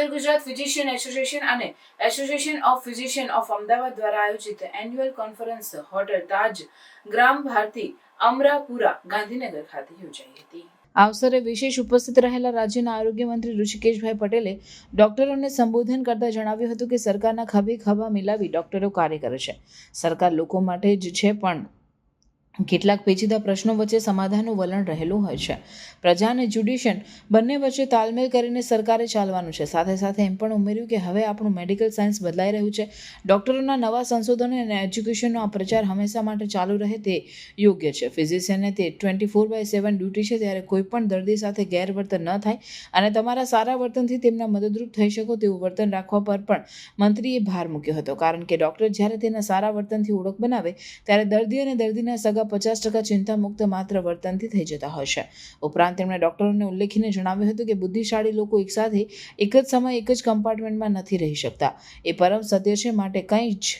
ઉત્તર Gujarat physician association અને association of physician of Ahmedabad દ્વારા આયોજિત annual conference hotel Taj Gram Bharti Amrapura Gandhinagar ખાતે યોજાઈ હતી. આ અવસરે વિશેષ ઉપસ્થિત રહેલા રાજ્યના આરોગ્ય મંત્રી ઋષિકેશભાઈ પટેલે ડોક્ટરોને સંબોધન કરતા જણાવ્યું હતું કે સરકારના ખભે ખભા મિલાવી ડોક્ટરો કાર્ય કરે છે. સરકાર લોકો માટે જ છે પણ કેટલાક પેચીદા પ્રશ્નો વચ્ચે સમાધાનનું વલણ રહેલું હોય છે. પ્રજા અને જ્યુડિશિયન બંને વચ્ચે તાલમેલ કરીને સરકારે ચાલવાનું છે. સાથે સાથે એમ પણ ઉમેર્યું કે હવે આપણું મેડિકલ સાયન્સ બદલાઈ રહ્યું છે. ડૉક્ટરોના નવા સંશોધનો અને એજ્યુકેશનનો આ પ્રચાર હંમેશા માટે ચાલુ રહે તે યોગ્ય છે. ફિઝિશિયનને તે twenty four by seven duty છે ત્યારે કોઈ પણ દર્દી સાથે ગેરવર્તન ન થાય અને તમારા સારા વર્તનથી તેમના મદદરૂપ થઈ શકો તેવું વર્તન રાખવા પર પણ મંત્રીએ ભાર મૂક્યો હતો. કારણ કે ડૉક્ટર જ્યારે તેના સારા વર્તનથી ઓળખ બનાવે, ત્યારે દર્દી અને દર્દીના સગા પચાસ ટકા ચિંતા મુક્ત માત્ર વર્તનથી થઈ જતા હોય છે. ઉપરાંત તેમણે ડૉક્ટરોને ઉલ્લેખીને જણાવ્યું હતું કે બુદ્ધિશાળી લોકો એકસાથે એક જ સમયે એક જ કમ્પાર્ટમેન્ટમાં નથી રહી શકતા. એ પરમ સત્ય છે, માટે કંઈ જ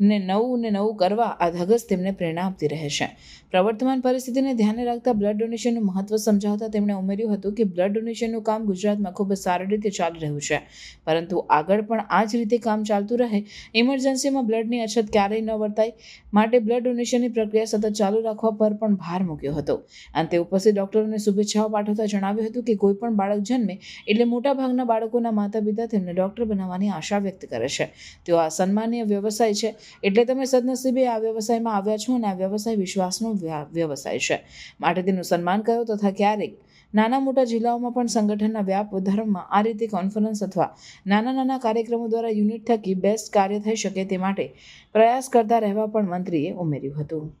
ને નવું ને નવું કરવા આ ધગસ તેમને પ્રેરણા આપતી રહે છે. પ્રવર્તમાન પરિસ્થિતિને ધ્યાને રાખતા બ્લડ ડોનેશનનું મહત્વ સમજાવતા તેમણે ઉમેર્યું હતું કે બ્લડ ડોનેશનનું કામ ગુજરાતમાં ખૂબ જ સારી રીતે ચાલી રહ્યું છે. પરંતુ આગળ પણ આ જ રીતે કામ ચાલતું રહે ઇમરજન્સીમાં બ્લડની અછત ક્યારેય ન વર્તાય માટે બ્લડ ડોનેશનની પ્રક્રિયા સતત ચાલુ રાખવા પર પણ ભાર મૂક્યો હતો. અંતે ઉપસ્થિત ડોક્ટરોને શુભેચ્છાઓ પાઠવતા જણાવ્યું હતું કે કોઈ પણ બાળક જન્મે એટલે મોટાભાગના બાળકોના માતા પિતા તેમને ડોક્ટર બનાવવાની આશા વ્યક્ત કરે છે. તેઓ આ સન્માનીય વ્યવસાય છે એટલે તમે સદનસીબે આ વ્યવસાયમાં આવ્યા છો અને આ વ્યવસાય વિશ્વાસનો વ્યા- વ્યવસાય છે. માટે તેનું સન્માન કરો તથા ક્યારેક નાના મોટા જિલ્લાઓમાં પણ સંગઠનના વ્યાપ વધારવામાં આ રીતે કોન્ફરન્સ અથવા નાના નાના કાર્યક્રમો દ્વારા યુનિટ થકી બેસ્ટ કાર્ય થઈ શકે તે માટે પ્રયાસ કરતા રહેવા પણ મંત્રીએ ઉમેર્યું હતું.